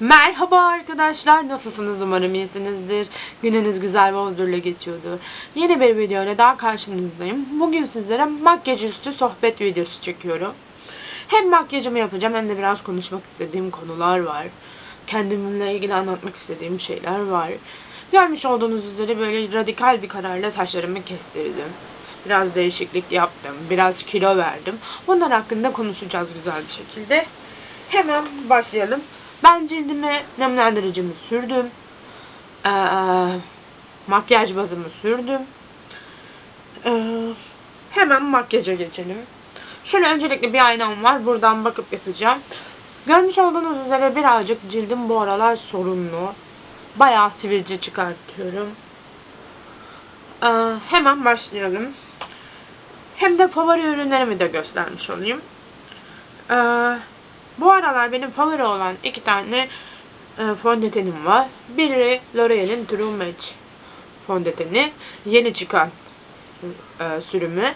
Merhaba arkadaşlar, nasılsınız? Umarım iyisinizdir. Gününüz güzel ve huzurla geçiyordur. Yeni bir video ile daha karşınızdayım. Bugün sizlere makyaj üstü sohbet videosu çekiyorum. Hem makyajımı yapacağım hem de biraz konuşmak istediğim konular var. Kendimle ilgili anlatmak istediğim şeyler var. Görmüş olduğunuz üzere böyle radikal bir kararla saçlarımı kestirdim. Biraz değişiklik yaptım. Biraz kilo verdim. Bunlar hakkında konuşacağız güzel bir şekilde. Hemen başlayalım. Ben cildime nemlendiricimi sürdüm. Ee, makyaj bazımı sürdüm. Ee, hemen makyaja geçelim. Şöyle öncelikle bir aynam var. Buradan bakıp yapacağım. Görmüş olduğunuz üzere birazcık cildim bu aralar sorunlu. Bayağı sivilce çıkartıyorum. Ee, hemen başlayalım. Hem de favori ürünlerimi de göstermiş olayım. Ee, bu aralar benim favori olan iki tane e, fondötenim var. Biri L'Oreal'in True Match fondöteni. Yeni çıkan e, sürümü.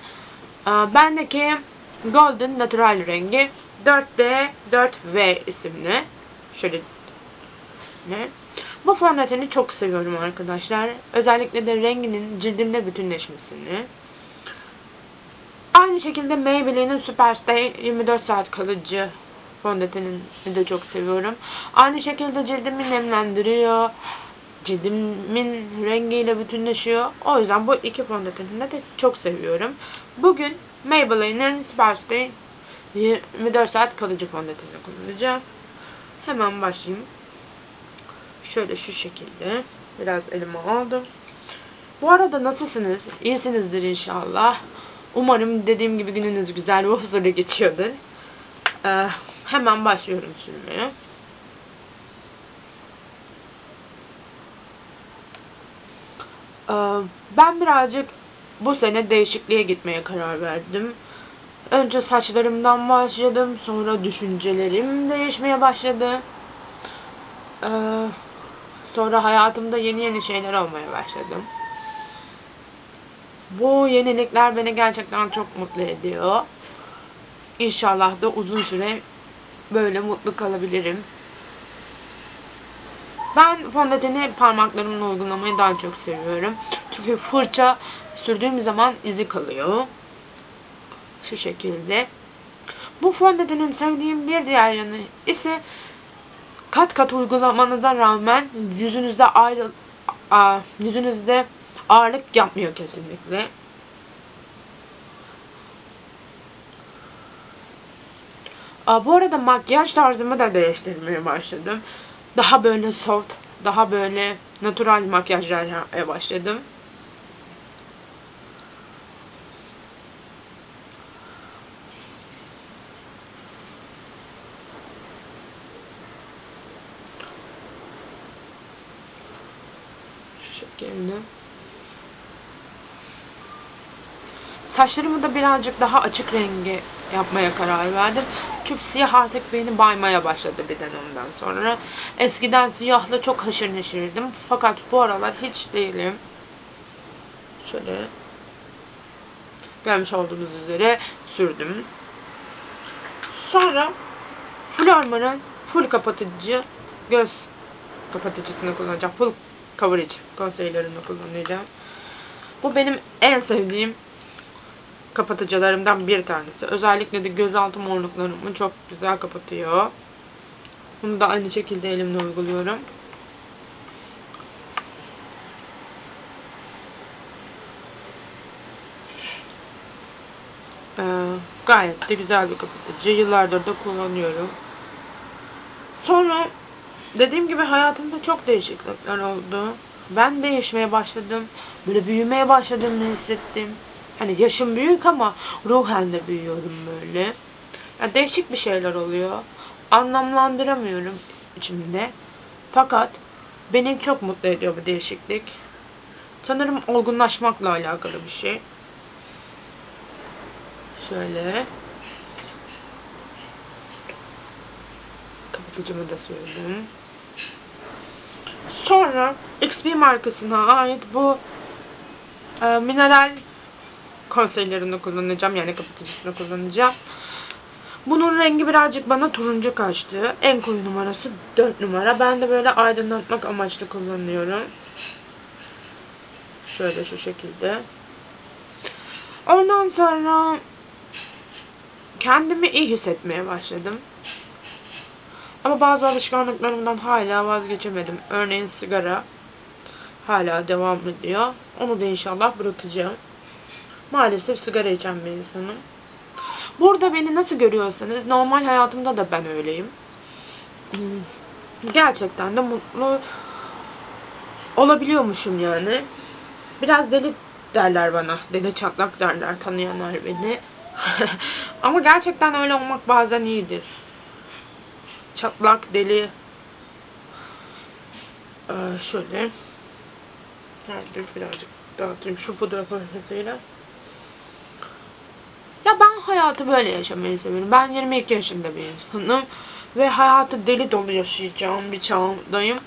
E, bendeki Golden Natural rengi 4D 4V isimli. Şöyle ne? Bu fondöteni çok seviyorum arkadaşlar. Özellikle de renginin cildimde bütünleşmesini. Aynı şekilde Maybelline'in Superstay 24 saat kalıcı fondötenini de çok seviyorum. Aynı şekilde cildimi nemlendiriyor. Cildimin rengiyle bütünleşiyor. O yüzden bu iki fondötenini de çok seviyorum. Bugün Maybelline'in Superstay 24 saat kalıcı fondötenini kullanacağım. Hemen başlayayım. Şöyle şu şekilde. Biraz elime aldım. Bu arada nasılsınız? İyisinizdir inşallah. Umarım dediğim gibi gününüz güzel ve huzurlu geçiyordur. Ee, hemen başlıyorum sürmeye. Ben birazcık bu sene değişikliğe gitmeye karar verdim. Önce saçlarımdan başladım. Sonra düşüncelerim değişmeye başladı. Ee, sonra hayatımda yeni yeni şeyler olmaya başladım. Bu yenilikler beni gerçekten çok mutlu ediyor. İnşallah da uzun süre böyle mutlu kalabilirim. Ben fondöteni parmaklarımla uygulamayı daha çok seviyorum. Çünkü fırça sürdüğüm zaman izi kalıyor. Şu şekilde. Bu fondötenin sevdiğim bir diğer yanı ise kat kat uygulamanıza rağmen yüzünüzde ayrı a, yüzünüzde ağırlık yapmıyor kesinlikle. Aa, bu arada makyaj tarzımı da değiştirmeye başladım. Daha böyle soft, daha böyle natural makyajlar yapmaya başladım. Şekilde. Saçlarımı da birazcık daha açık rengi yapmaya karar verdim. Çünkü siyah artık beni baymaya başladı bir dönemden sonra. Eskiden siyahla çok haşır neşirdim. Fakat bu aralar hiç değilim. Şöyle görmüş olduğunuz üzere sürdüm. Sonra Flormar'ın full kapatıcı göz kapatıcısını kullanacağım. Full coverage concealer'ını kullanacağım. Bu benim en sevdiğim kapatıcılarımdan bir tanesi. Özellikle de gözaltı morluklarımı çok güzel kapatıyor. Bunu da aynı şekilde elimle uyguluyorum. Ee, gayet de güzel bir kapatıcı. Yıllardır da kullanıyorum. Sonra dediğim gibi hayatımda çok değişiklikler oldu. Ben değişmeye başladım. Böyle büyümeye başladığımı hissettim. Hani yaşım büyük ama ruhen de büyüyorum böyle. Yani değişik bir şeyler oluyor. Anlamlandıramıyorum içimde. Fakat beni çok mutlu ediyor bu değişiklik. Sanırım olgunlaşmakla alakalı bir şey. Şöyle. Kapatıcımı da sürdüm. Sonra XP markasına ait bu e, mineral konseylerini kullanacağım. Yani kapatıcısını kullanacağım. Bunun rengi birazcık bana turuncu kaçtı. En koyu numarası 4 numara. Ben de böyle aydınlatmak amaçlı kullanıyorum. Şöyle şu şekilde. Ondan sonra kendimi iyi hissetmeye başladım. Ama bazı alışkanlıklarımdan hala vazgeçemedim. Örneğin sigara hala devam ediyor. Onu da inşallah bırakacağım. Maalesef sigara içen bir insanım. Burada beni nasıl görüyorsanız normal hayatımda da ben öyleyim. Gerçekten de mutlu olabiliyormuşum yani. Biraz deli derler bana. Deli çatlak derler tanıyanlar beni. Ama gerçekten öyle olmak bazen iyidir. Çatlak, deli. Ee, şöyle. Birazcık dağıtayım şu pudra fırçasıyla. Hayatı böyle yaşamayı seviyorum. Ben 22 yaşında bir insanım. Ve hayatı deli dolu yaşayacağım bir çağdayım.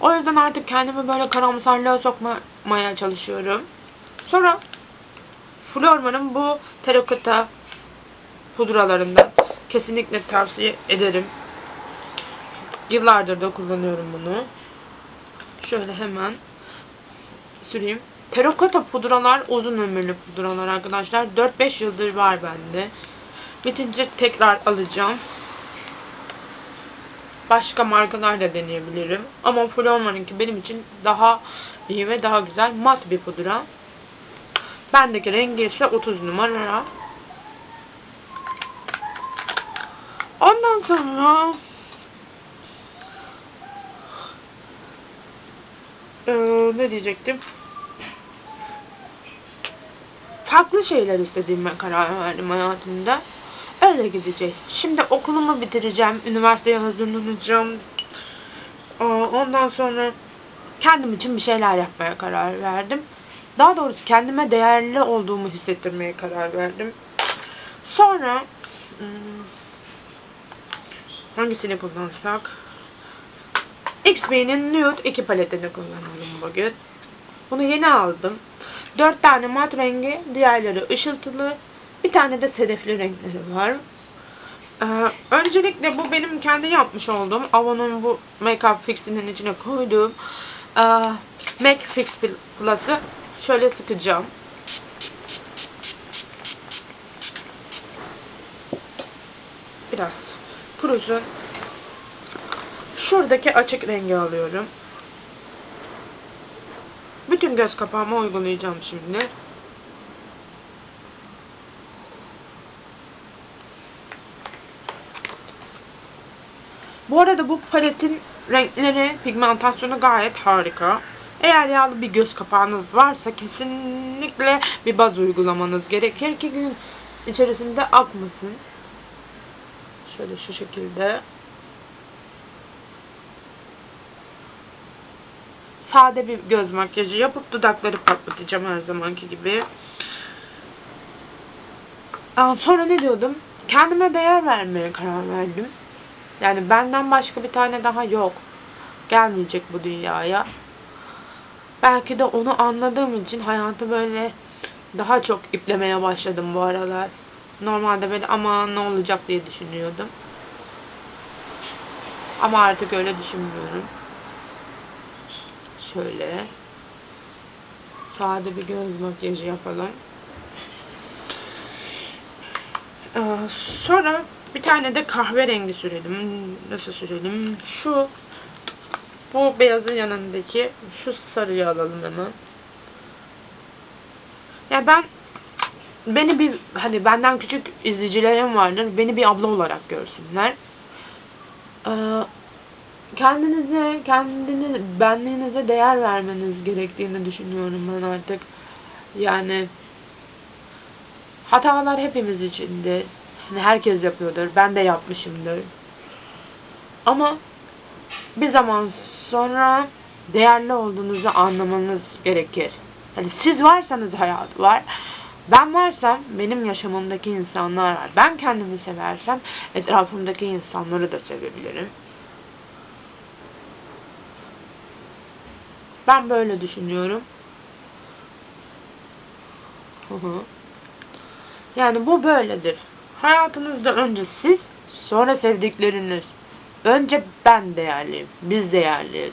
O yüzden artık kendimi böyle karamsarlığa sokmaya çalışıyorum. Sonra Flormar'ın bu terakota pudralarından kesinlikle tavsiye ederim. Yıllardır da kullanıyorum bunu. Şöyle hemen süreyim. Terakota pudralar uzun ömürlü pudralar arkadaşlar. 4-5 yıldır var bende. Bitince tekrar alacağım. Başka markalar da deneyebilirim. Ama Flormar'ınki benim için daha iyi ve daha güzel mat bir pudra. Bendeki rengi ise 30 numara. Ondan sonra Ee, ne diyecektim? Farklı şeyler istediğime karar verdim hayatımda. Öyle gideceğiz. Şimdi okulumu bitireceğim. Üniversiteye hazırlanacağım. Ondan sonra kendim için bir şeyler yapmaya karar verdim. Daha doğrusu kendime değerli olduğumu hissettirmeye karar verdim. Sonra hmm, hangisini kullansak? XB'nin Nude 2 paletini kullanalım bugün. Bunu yeni aldım. 4 tane mat rengi, diğerleri ışıltılı. Bir tane de sedefli renkleri var. Ee, öncelikle bu benim kendi yapmış olduğum Avon'un bu Makeup Fix'inin içine koyduğum e, Make Fix Plus'ı şöyle sıkacağım. Biraz kurusun. Şuradaki açık rengi alıyorum. Bütün göz kapağıma uygulayacağım şimdi. Bu arada bu paletin renkleri, pigmentasyonu gayet harika. Eğer yağlı bir göz kapağınız varsa kesinlikle bir baz uygulamanız gerekir ki gün içerisinde akmasın. Şöyle şu şekilde. Sade bir göz makyajı yapıp dudakları patlatacağım her zamanki gibi. Sonra ne diyordum? Kendime değer vermeye karar verdim. Yani benden başka bir tane daha yok. Gelmeyecek bu dünyaya. Belki de onu anladığım için hayatı böyle daha çok iplemeye başladım bu aralar. Normalde böyle aman ne olacak diye düşünüyordum. Ama artık öyle düşünmüyorum. Şöyle. Sade bir göz makyajı yapalım. Ee, sonra bir tane de kahverengi sürelim. Nasıl sürelim? Şu bu beyazın yanındaki şu sarıyı alalım hemen. Ya ben beni bir hani benden küçük izleyicilerim vardır. Beni bir abla olarak görsünler. Ee, kendinize, kendiniz, benliğinize değer vermeniz gerektiğini düşünüyorum ben artık. Yani hatalar hepimiz içinde. Hani herkes yapıyordur. Ben de yapmışımdır. Ama bir zaman sonra değerli olduğunuzu anlamanız gerekir. Hani siz varsanız hayat var. Ben varsam benim yaşamımdaki insanlar var. Ben kendimi seversem etrafımdaki insanları da sevebilirim. Ben böyle düşünüyorum. Yani bu böyledir Hayatınızda önce siz, sonra sevdikleriniz. Önce ben değerliyim, biz değerliyiz.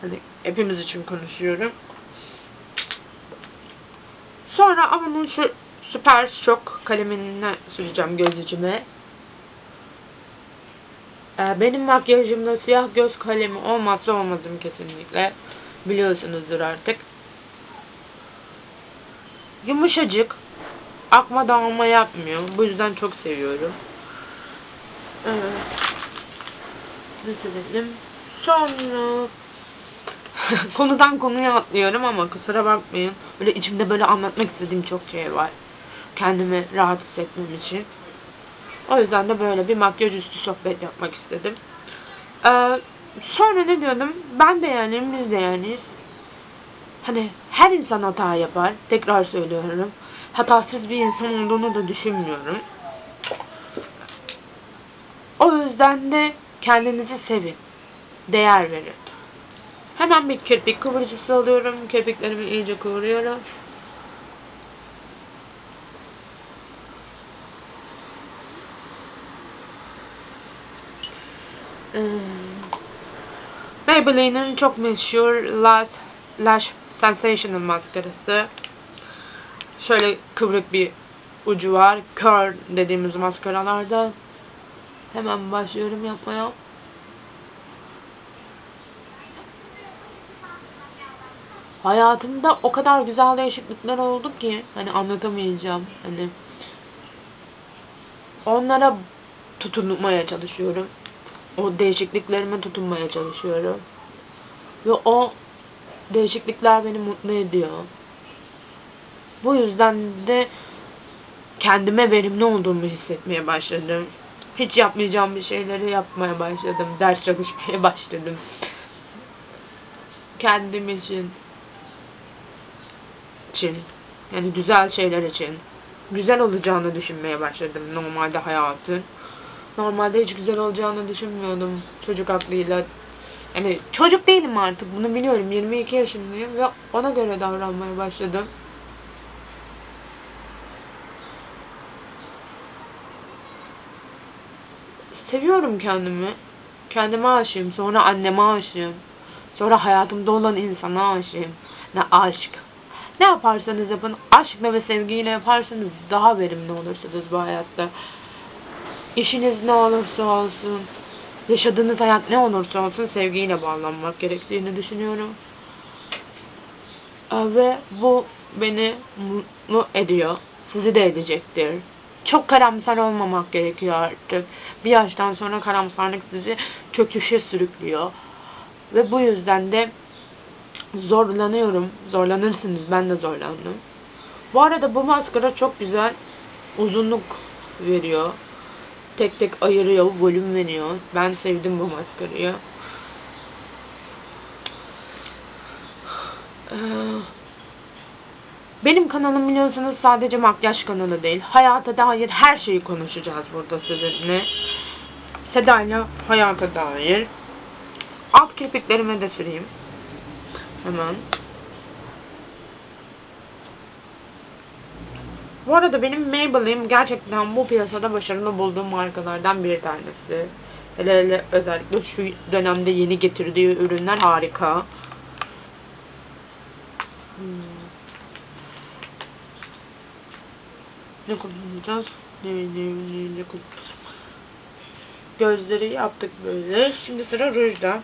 Hani hepimiz için konuşuyorum. Sonra Avon'un şu süper şok kalemine süreceğim göz. Ee, benim makyajımda siyah göz kalemi olmazsa olmazım kesinlikle. Biliyorsunuzdur artık. Yumuşacık. Akma dağılma yapmıyor. Bu yüzden çok seviyorum. Evet. Bitirelim. Sonra konudan konuya atlıyorum ama kusura bakmayın. Böyle içimde böyle anlatmak istediğim çok şey var. Kendimi rahat hissetmem için. O yüzden de böyle bir makyaj üstü sohbet yapmak istedim. Ee, sonra ne diyordum? Ben de yani biz de yaniyiz. Hani her insan hata yapar. Tekrar söylüyorum. Hatasız bir insan olduğunu da düşünmüyorum. O yüzden de kendinizi sevin. Değer verin. Hemen bir kirpik kıvırcısı alıyorum. Kirpiklerimi iyice kıvırıyorum. Hmm. Maybelline'in çok meşhur Lash, Lash Sensational maskarası. Şöyle kıvrık bir ucu var. Curl dediğimiz maskaralarda. Hemen başlıyorum yapmaya. Hayatımda o kadar güzel değişiklikler oldu ki hani anlatamayacağım. Hani onlara tutunmaya çalışıyorum. O değişikliklerime tutunmaya çalışıyorum. Ve o değişiklikler beni mutlu ediyor. Bu yüzden de kendime verimli olduğumu hissetmeye başladım. Hiç yapmayacağım bir şeyleri yapmaya başladım. Ders çalışmaya başladım. Kendim için. için. Yani güzel şeyler için. Güzel olacağını düşünmeye başladım normalde hayatın. Normalde hiç güzel olacağını düşünmüyordum çocuk aklıyla. Yani çocuk değilim artık bunu biliyorum. 22 yaşındayım ve ona göre davranmaya başladım. Seviyorum kendimi. Kendime aşığım. Sonra anneme aşığım. Sonra hayatımda olan insana aşığım. Ne aşk. Ne yaparsanız yapın aşkla ve sevgiyle yaparsanız daha verimli olursunuz bu hayatta. İşiniz ne olursa olsun, yaşadığınız hayat ne olursa olsun sevgiyle bağlanmak gerektiğini düşünüyorum. Ve bu beni mutlu ediyor. Sizi de edecektir. Çok karamsar olmamak gerekiyor artık. Bir yaştan sonra karamsarlık sizi çöküşe sürüklüyor. Ve bu yüzden de zorlanıyorum. Zorlanırsınız. Ben de zorlandım. Bu arada bu maskara çok güzel uzunluk veriyor. Tek tek ayırıyor, volüm veriyor. Ben sevdim bu maskarayı. Ee, benim kanalım biliyorsunuz sadece makyaj kanalı değil. Hayata dair her şeyi konuşacağız burada sizinle. Seda'yla hayata dair. Alt kirpiklerime de süreyim. Hemen. Bu arada benim Maybelline gerçekten bu piyasada başarılı bulduğum markalardan bir tanesi. Hele hele özellikle şu dönemde yeni getirdiği ürünler harika. Hmm. Ne kullanacağız? Ne, ne, ne, ne kullanacağız? Gözleri yaptık böyle. Şimdi sıra rujda.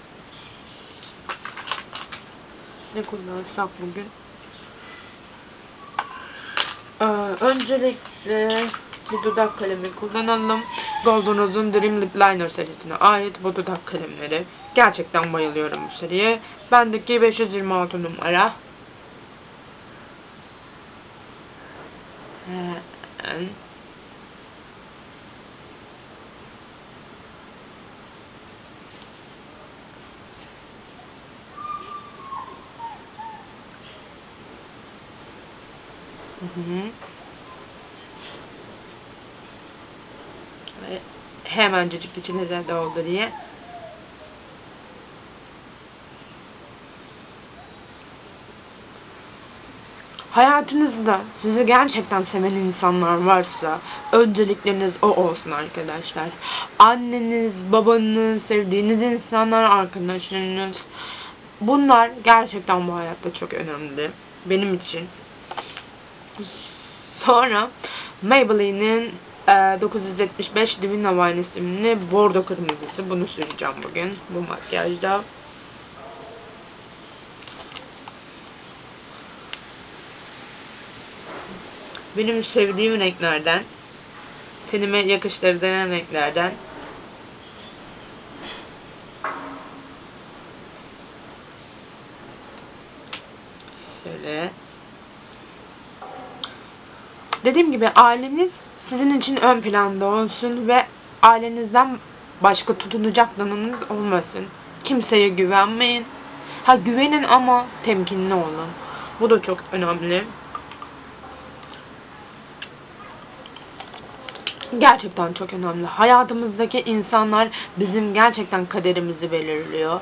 Ne kullansak bugün? Ee, öncelikle bir dudak kalemi kullanalım. Rose'un Dream Lip Liner serisine ait bu dudak kalemleri. Gerçekten bayılıyorum bu seriye. Bendeki 526 numara. Ee, Hı hı. Ve hemencecik içinize doldu diye. Hayatınızda sizi gerçekten seven insanlar varsa öncelikleriniz o olsun arkadaşlar. Anneniz, babanız, sevdiğiniz insanlar, arkadaşlarınız. Bunlar gerçekten bu hayatta çok önemli. Benim için. Sonra Maybelline'in e, 975 Divine Wine isimli bordo kırmızısı. Bunu süreceğim bugün bu makyajda. Benim sevdiğim renklerden, tenime yakıştırdığım renklerden şöyle dediğim gibi aileniz sizin için ön planda olsun ve ailenizden başka tutunacak danınız olmasın. Kimseye güvenmeyin. Ha güvenin ama temkinli olun. Bu da çok önemli. Gerçekten çok önemli. Hayatımızdaki insanlar bizim gerçekten kaderimizi belirliyor.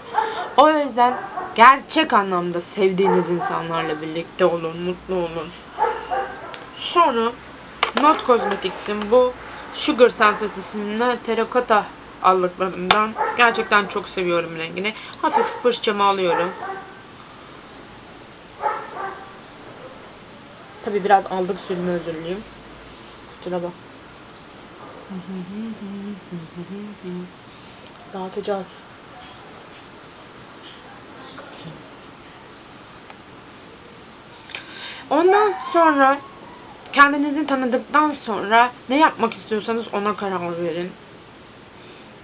O yüzden gerçek anlamda sevdiğiniz insanlarla birlikte olun, mutlu olun. Sonra Not Cosmetics'in bu Sugar Senses isimli terakota allıklarından gerçekten çok seviyorum rengini. Hafif fırçamı alıyorum. Tabi biraz aldık sürümü özür dileyim. Kusura bak. Dağıtacağız. Ondan sonra kendinizi tanıdıktan sonra ne yapmak istiyorsanız ona karar verin.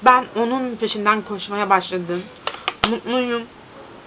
Ben onun peşinden koşmaya başladım. Mutluyum.